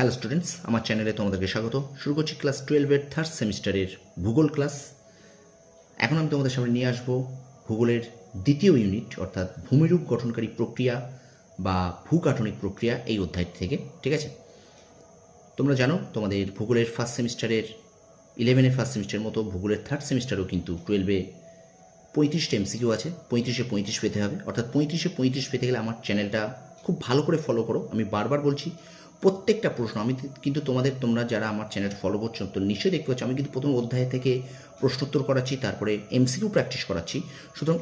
Hello students আমার চ্যানেলে তোমাদেরকে স্বাগত। শুরু করছি ক্লাস টুয়েলভের থার্ড সেমিস্টারের ভূগোল ক্লাস এখন আমি তোমাদের সামনে নিয়ে আসব ভূগোলের দ্বিতীয় ইউনিট অর্থাৎ ভূমিরূপ গঠনকারী প্রক্রিয়া বা ভূকাঠনিক প্রক্রিয়া এই অধ্যায় থেকে, ঠিক আছে? তোমরা জানো, তোমাদের ভূগোলের ফার্স্ট সেমিস্টারের ইলেভেনের ফার্স্ট সেমিস্টারের মতো ভূগোলের থার্ড সেমিস্টারও কিন্তু টুয়েলভে পঁয়ত্রিশটা এমসিকিউ আছে। পঁয়ত্রিশে পঁয়ত্রিশ পেতে হবে। অর্থাৎ পঁয়ত্রিশে পঁয়ত্রিশ পেতে গেলে আমার চ্যানেলটা খুব ভালো করে ফলো করো। আমি বারবার বলছি প্রত্যেকটা প্রশ্ন, আমি কিন্তু তোমাদের, তোমরা যারা আমার চ্যানেল ফলো করছ, তো নিশ্চয়ই দেখতে পাচ্ছ, আমি কিন্তু প্রথম অধ্যায় থেকে প্রশ্নোত্তর করাচ্ছি, তারপরে এমসিকিউ প্র্যাকটিস করাচ্ছি। সুতরাং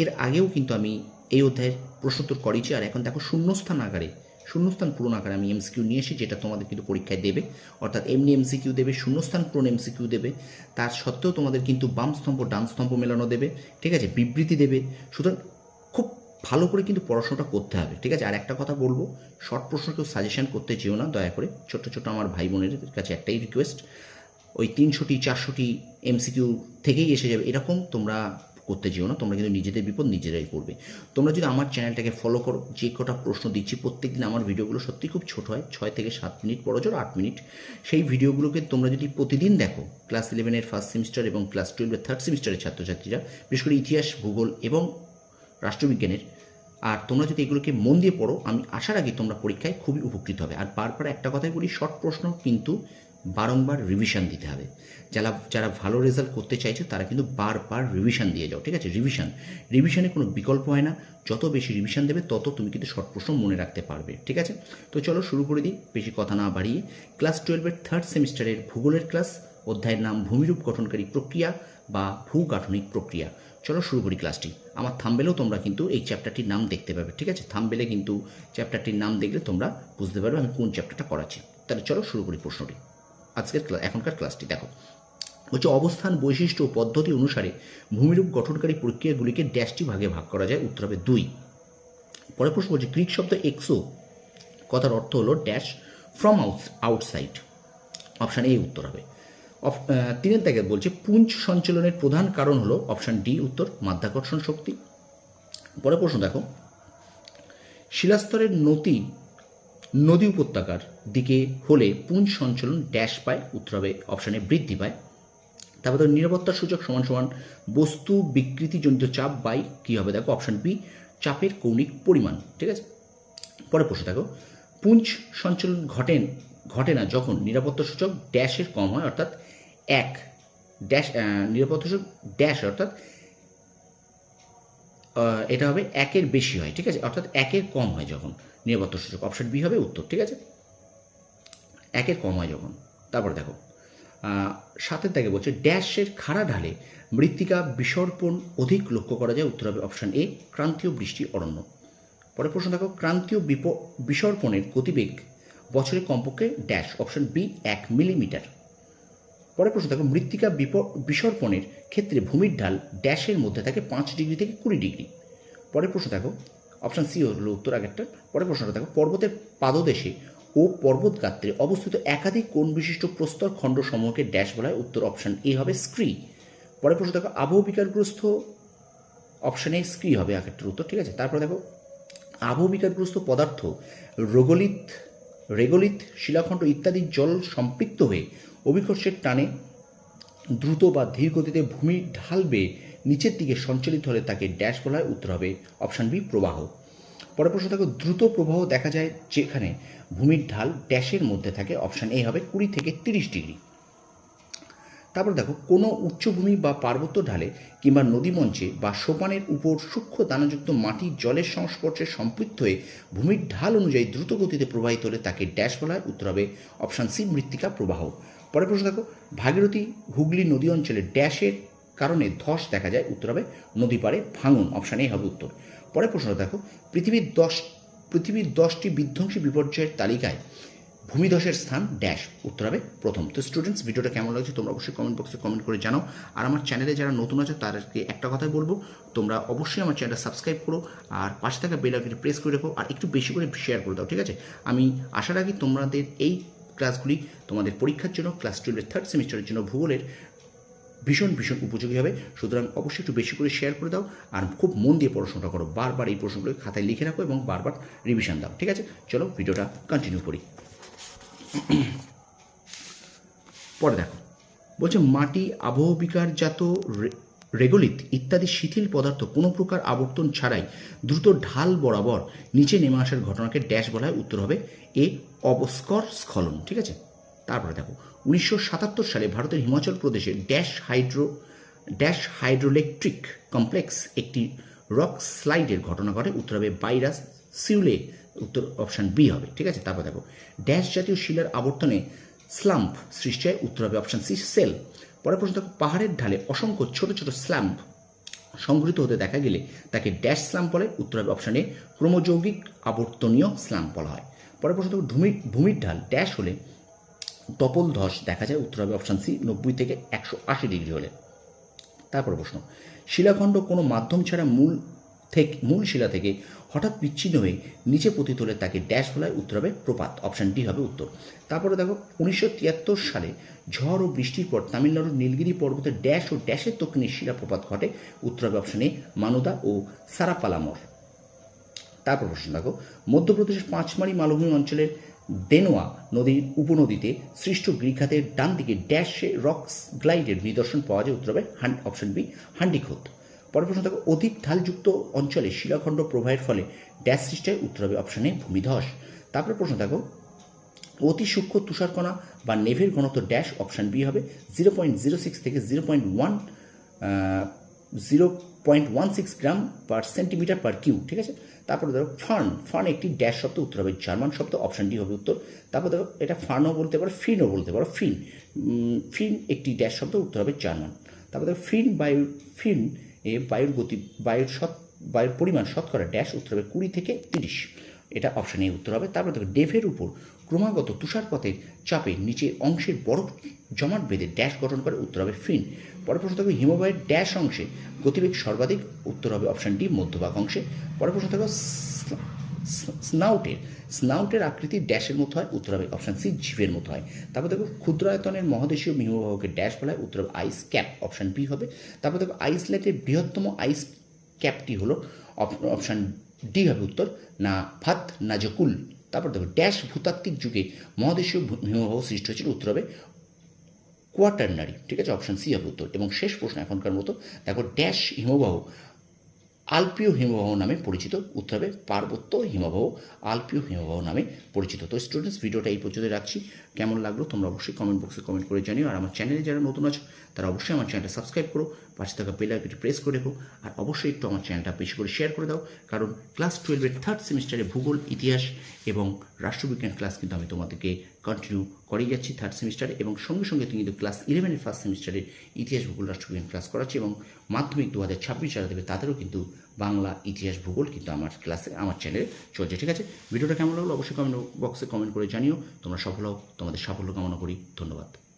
এর আগেও কিন্তু আমি এই অধ্যায়ের প্রশ্নোত্তর করেছি আর এখন দেখো শূন্যস্থান আকারে, শূন্যস্থান পূরণ আকারে আমি এমসিকিউ নিয়ে এসেছি, যেটা তোমাদের কিন্তু পরীক্ষায় দেবে। অর্থাৎ এমনি এমসিকিউ দেবে, শূন্যস্থান পূরণ এমসিকিউ দেবে, তার সত্ত্বেও তোমাদের কিন্তু বাম স্তম্ভ, ডান স্তম্ভ মেলানো দেবে, ঠিক আছে? বিবৃতি দেবে। সুতরাং ভালো করে কিন্তু পড়াশোনাটা করতে হবে, ঠিক আছে? আর একটা কথা বলব শর্ট প্রশ্ন কেউ সাজেশন করতে যেও না, দয়া করে। ছোট্ট ছোট্ট আমার ভাই বোনের কাছে একটাই রিকোয়েস্ট ওই তিনশোটি, চারশোটি এমসিকিউ থেকেই এসে যাবে। এরকম তোমরা করতে যেও না, তোমরা কিন্তু নিজেদের বিপদ নিজেরাই করবে। তোমরা যদি আমার চ্যানেলটাকে ফলো করো, যে কটা প্রশ্ন দিচ্ছি, প্রত্যেকদিন আমার ভিডিওগুলো সত্যি খুব ছোট হয়, ছয় থেকে সাত মিনিট, বড় জোর আট মিনিট। সেই ভিডিওগুলোকে তোমরা যদি প্রতিদিন দেখো ক্লাস ইলেভেনের ফার্স্ট সেমিস্টার এবং ক্লাস টুয়েলভের থার্ড সেমিস্টারের ছাত্রছাত্রীরা, বিশেষ করে ইতিহাস, ভূগোল এবং রাষ্ট্রবিজ্ঞানের। আর তোমরা যদি এগুলোকে মন দিয়ে পড়ো, আমি আশা রাখি তোমরা পরীক্ষায় খুবই উপকৃত হবে। আর বারবার একটা কথাই বলি, শর্ট প্রশ্ন কিন্তু বারংবার রিভিশন দিতে হবে। যারা যারা ভালো রেজাল্ট করতে চাইছে, তারা কিন্তু বারবার রিভিশন দিয়ে যাও, ঠিক আছে? রিভিশন রিভিশনে কোনো বিকল্প হয় না। যত বেশি রিভিশন দেবে, তত তুমি কিন্তু শর্ট প্রশ্ন মনে রাখতে পারবে, ঠিক আছে? তো চলো শুরু করে দিই, বেশি কথা না বাড়িয়ে। ক্লাস টুয়েলভের থার্ড সেমিস্টারের ভূগোলের ক্লাস অধ্যায়ের নাম ভূমিরূপ গঠনকারী প্রক্রিয়া বা ভূগাঠনিক প্রক্রিয়া। চলো শুরু করি ক্লাসটি আমার থাম্বেলেও তোমরা কিন্তু এই চ্যাপ্টারটির নাম দেখতে পাবে, ঠিক আছে? থাম্বেলে কিন্তু চ্যাপ্টারটির নাম দেখলে তোমরা বুঝতে পারবে আমি কোন চ্যাপ্টারটা করাচ্ছি তাহলে চলো শুরু করি প্রশ্নটি। আজকের এখনকার ক্লাসটি দেখো। হচ্ছে অবস্থান, বৈশিষ্ট্য পদ্ধতি অনুসারে ভূমিরূপ গঠনকারী প্রক্রিয়াগুলিকে ড্যাশটি ভাগে ভাগ করা যায়, উত্তর হবে দুই। পরের প্রশ্ন বলছে, গ্রিক শব্দ এক্সো কথার অর্থ হলো dash from out outside. Option A উত্তর হবে। তিনের দাগে বলছে, পুঞ্জ সঞ্চালনের প্রধান কারণ হলো অপশান ডি উত্তর, মাধ্যাকর্ষণ শক্তি। পরে প্রশ্ন দেখো। শিলাস্তরের নদী নদী উপত্যকার দিকে হলে পুঞ্জ সঞ্চালন ড্যাশ পায়, উত্তর হবে অপশানে বৃদ্ধি পায়। তারপর ধরো নিরাপত্তার সূচক সমান সমান বস্তু বিকৃতিজনিত চাপ বাই কী হবে? দেখো, অপশান বি, চাপের কৌণিক পরিমাণ, ঠিক আছে? পরে প্রশ্ন দেখো। পুঞ্জ সঞ্চালন ঘটেন, ঘটে না যখন নিরাপত্তা সূচক ড্যাশের কম হয়, অর্থাৎ এক ড্যাশ নিরাপত্তা সূচক ড্যাশ অর্থাৎ এটা হবে একের বেশি হয়, ঠিক আছে? অর্থাৎ একের কম হয় যখন নিরাপত্তা সূচক অপশন বি হবে উত্তর, ঠিক আছে? একের কম হয় যখন। তারপর দেখো সাতের দাগে বলছে, ড্যাশের খাড়া ঢালে মৃত্তিকা বিসর্পণ অধিক লক্ষ্য করা যায়। উত্তর হবে অপশন এ ক্রান্তীয় বৃষ্টি অরণ্য। পরের প্রশ্ন দেখো, ক্রান্তীয় বিপ, বিসর্পণের গতিবেগ বছরে কমপক্ষে ড্যাশ অপশন বি এক মিলিমিটার পরের প্রশ্ন দেখো মৃত্তিকা বিসর্পণের ক্ষেত্রে ভূমির ঢাল ড্যাশের মধ্যে থাকে পাঁচ ডিগ্রি থেকে কুড়ি ডিগ্রি। পরের প্রশ্ন দেখো অপশান সি হলো উত্তর আগেরটা। পরের প্রশ্নটা দেখো পর্বতের পাদদেশে ও পর্বত গাত্রে অবস্থিত একাধিক কোণ বিশিষ্ট প্রস্তর খণ্ড সমূহকে ড্যাশ বলা হয়। উত্তর অপশন এ হবে স্ক্রি। পরের প্রশ্ন দেখো আবহ বিকারগ্রস্ত অপশানে স্ক্রি হবে আগেরটার উত্তর, ঠিক আছে? তারপর দেখো আবহবিকারগ্রস্ত পদার্থ রোগলিত রেগলিত শিলাখণ্ড ইত্যাদি জল সম্পৃক্ত হয়ে অভিকর্ষের টানে দ্রুত বা ধীর গতিতে ভূমির ঢাল বেয়ে নিচের দিকে সঞ্চালিত হলে তাকে ড্যাশ বলা হয় উত্তর হবে অপশান বি, প্রবাহ। পরের প্রশ্ন দেখো, দ্রুত প্রবাহ দেখা যায় যেখানে ভূমির ঢাল ড্যাশের মধ্যে থাকে, অপশান এ হবে কুড়ি থেকে তিরিশ ডিগ্রি। তারপর দেখো, কোনো উচ্চভূমি বা পার্বত্য ঢালে কিংবা নদীমঞ্চে বা সোপানের উপর সূক্ষ্ম দানাযুক্ত মাটি জলের সংস্পর্শে সম্পৃক্ত হয়ে ভূমির ঢাল অনুযায়ী দ্রুত গতিতে প্রবাহিত হলে তাকে ড্যাশ বলা হয় উত্তর হবে অপশান সি, মৃত্তিকা প্রবাহ। পরের প্রশ্ন দেখো, ভাগীরথী হুগলি নদী অঞ্চলে ড্যাশের কারণে ধস দেখা যায়, উত্তর হবে নদী পাড়ে ভাঙন অপশান হবে উত্তর। পরের প্রশ্ন দেখো, পৃথিবীর দশ, পৃথিবীর দশটি বিধ্বংসী বিপর্যয়ের তালিকায় ভূমিধসের স্থান ড্যাশ, উত্তর হবে প্রথম। তো স্টুডেন্টস ভিডিওটা কেমন লাগছে তোমরা অবশ্যই কমেন্ট বক্সে কমেন্ট করে জানাও। আর আমার চ্যানেলে যারা নতুন আছে তাদেরকে একটা কথাই বলব, তোমরা অবশ্যই আমার চ্যানেলটা সাবস্ক্রাইব করো, আর পাশে থাকা বেল প্রেস করে রেখো, আর একটু বেশি করে শেয়ার করে দাও, ঠিক আছে? আমি আশা রাখি তোমাদের এই ক্লাসগুলি তোমাদের পরীক্ষার জন্য, ক্লাস টুয়েলভের থার্ড সেমিস্টারের জন্য ভূগোলের ভীষণ ভীষণ উপযোগী হবে। সুতরাং অবশ্যই একটু বেশি করে শেয়ার করে দাও আর খুব মন দিয়ে পড়াশোনাটা করো। বারবার এই প্রশ্নগুলো খাতায় লিখে রাখো এবং বারবার রিভিশন দাও, ঠিক আছে? চলো ভিডিওটা কন্টিনিউ করি। পরে দেখো। বলছে, মাটি আবহবিকারজাত রে- রেগোলিত ইত্যাদি শিথিল পদার্থ কোনো প্রকার আবর্তন ছাড়াই দ্রুত ঢাল বরাবর নিচে নেমে আসার ঘটনাকে ড্যাশ বলা হয় উত্তর হবে এ অবস্কর স্খলন, ঠিক আছে? তারপরে দেখো, উনিশশো সাতাত্তর সালে ভারতের Himachal Pradesh dash hydro, dash hydroelectric complex একটি রক স্লাইডের ঘটনা ঘটে, উত্তর হবে বাইরাস সিউলে, উত্তর অপশান বি হবে, ঠিক আছে? তারপর দেখো, ড্যাশ জাতীয় শিলার আবর্তনে স্লাম্প সৃষ্টি হয়, উত্তর হবে অপশান সি সেল। পরের প্রশ্ন, দেখো, পাহাড়ের ঢালে অসংখ্য ছোট ছোট স্ল্যাম্প সংঘটিত হতে দেখা গেলে তাকে ড্যাশ স্ল্যাম্প বলে। উত্তর হবে অপশান ক্রমযৌগিক আবর্তনীয় স্ল্যাম্প বলা হয়। পরের প্রশ্ন, দেখো ভূমি ভূমির ঢাল ড্যাশ হলে তপল ধস দেখা যায়। উত্তর হবে অপশান সি নব্বই থেকে একশো আশি ডিগ্রি হলে। তারপর প্রশ্ন, শিলাখণ্ড কোনো মাধ্যম ছাড়া মূল থেকে, মূল শিলা থেকে হঠাৎ বিচ্ছিন্ন হয়ে নিচে পতিত হলে তাকে ড্যাশ বলায় উত্তর হবে প্রপাত, অপশান ডি হবে উত্তর। তারপরে দেখো, উনিশশো তিয়াত্তর সালে ঝড় ও বৃষ্টির পর তামিলনাড়ুর নীলগিরি পর্বতে ড্যাশ ও ড্যাশের দক্ষিণে শিলাপ্রপাত ঘটে উত্তর হবে অপশান এ মানুদা ও সারাপালামর। তারপর প্রশ্ন দেখো, মধ্যপ্রদেশের পাঁচমারি মালভূমি অঞ্চলের দেনোয়া নদীর উপনদীতে সৃষ্ট গৃখাতের ডান দিকে ড্যাশে রক্স গ্লাইডের নিদর্শন পাওয়া যায় উত্তর হবে অপশন বি হান্ডিখোদ পরের প্রশ্ন দেখো অধিক ঢালযুক্ত অঞ্চলে শিলাখণ্ড প্রবাহের ফলে ড্যাশ সৃষ্টি উত্তর হবে অপশানে ভূমিধস। তারপরে প্রশ্ন দেখো, অতি সূক্ষ্ম তুষারকণা বা নেভের ঘনত্ব ড্যাশ অপশান বি হবে জিরো পয়েন্ট জিরো সিক্স থেকে zero point one zero point one six gram per centimetre per cube ঠিক আছে? তারপরে ধরো ফার্ন ফার্ন একটি ড্যাশ শব্দ উত্তর হবে, জার্মান শব্দ অপশান ডি হবে উত্তর। তারপর ধরো এটা ফার্নও বলতে পারো, ফিনও বলতে পারো, ফিন ফিন একটি ড্যাশ শব্দ উত্তর হবে জার্মান। তারপর ধরো ফিন বায়ু, ফিন এ বায়ুর গতি, বায়ুর সৎ, বায়ুর পরিমাণ শতকরা ড্যাশ উত্তর হবে কুড়ি থেকে তিরিশ। এটা অপশানে উত্তর হবে। তারপরে দেখো ডেভের উপর ক্রমাগত তুষারপথের চাপে নিচে অংশের বরফ জমাট বেঁধে ড্যাশ গঠন করে উত্তর হবে ফিন পরের প্রশ্ন থাকবে হিমবাহের ড্যাশ অংশে গতিবেগ সর্বাধিক, উত্তর হবে অপশানটি মধ্যভাগ অংশে। পরের প্রশ্ন থাকবে স্নাউটের। স্নাউটের আকৃতি ড্যাশের মতো হয়, উত্তর হবে অপশান সি জীবের মতো হয়। তারপর দেখো ক্ষুদ্রায়তনের মহাদেশীয় হিমবাহকে ড্যাশ বলা হয়, উত্তর আইস ক্যাপ অপশান বি হবে। তারপর দেখো আইসল্যান্ডের বৃহত্তম আইস ক্যাপটি হলো অপ- অপশান ডি হবে উত্তর, না ভাত না জকুল। তারপর দেখো ড্যাশ ভূতাত্ত্বিক যুগে মহাদেশীয় হিমবাহ সৃষ্টি হয়েছিল, উত্তর হবে কোয়াটার্নারি ঠিক আছে? অপশান সি হবে উত্তর। এবং শেষ প্রশ্ন এখনকার মতো, দেখো ড্যাশ হিমবাহ আলপীয় হিমবাহ নামে পরিচিত, উত্তর হবে পার্বত্য হিমবাহ, আলপীয় হিমবাহ নামে পরিচিত। তো স্টুডেন্টস ভিডিওটা এই পর্যন্ত রাখছি। কেমন লাগল তোমরা অবশ্যই কমেন্ট বক্সে কমেন্ট করে জানিও। আর আমার চ্যানেলে যারা নতুন আছো, তারা অবশ্যই আমার চ্যানেলটা সাবস্ক্রাইব করো, পাশে থাকা বেল আইকনটি প্রেস করে রেখো, আর অবশ্যই একটু আমার চ্যানেলটা বেশি করে শেয়ার করে দাও, কারণ ক্লাস টুয়েলভের থার্ড সেমিস্টারে ভূগোল, ইতিহাস এবং রাষ্ট্রবিজ্ঞান ক্লাস কিন্তু আমি তোমাদেরকে কন্টিনিউ করেই যাচ্ছি থার্ড সেমিস্টার এবং সঙ্গে সঙ্গে তুমি কিন্তু ক্লাস ইলেভেনের ফার্স্ট সেমিস্টারের ইতিহাস ভূগোল রাষ্ট্রবিজ্ঞান ক্লাস করাচ্ছি এবং মাধ্যমিক দু হাজার ছাব্বিশ যারা দেবে তাদেরও কিন্তু বাংলা ইতিহাস ভূগোল কিন্তু আমার ক্লাসে আমার চ্যানেলে চলছে। ঠিক আছে? ভিডিওটা কেমন লাগল অবশ্যই কমেন্ট বক্সে কমেন্ট করে জানিও। তোমরা সফল হও, তোমাদের সাফল্য কামনা করি। ধন্যবাদ।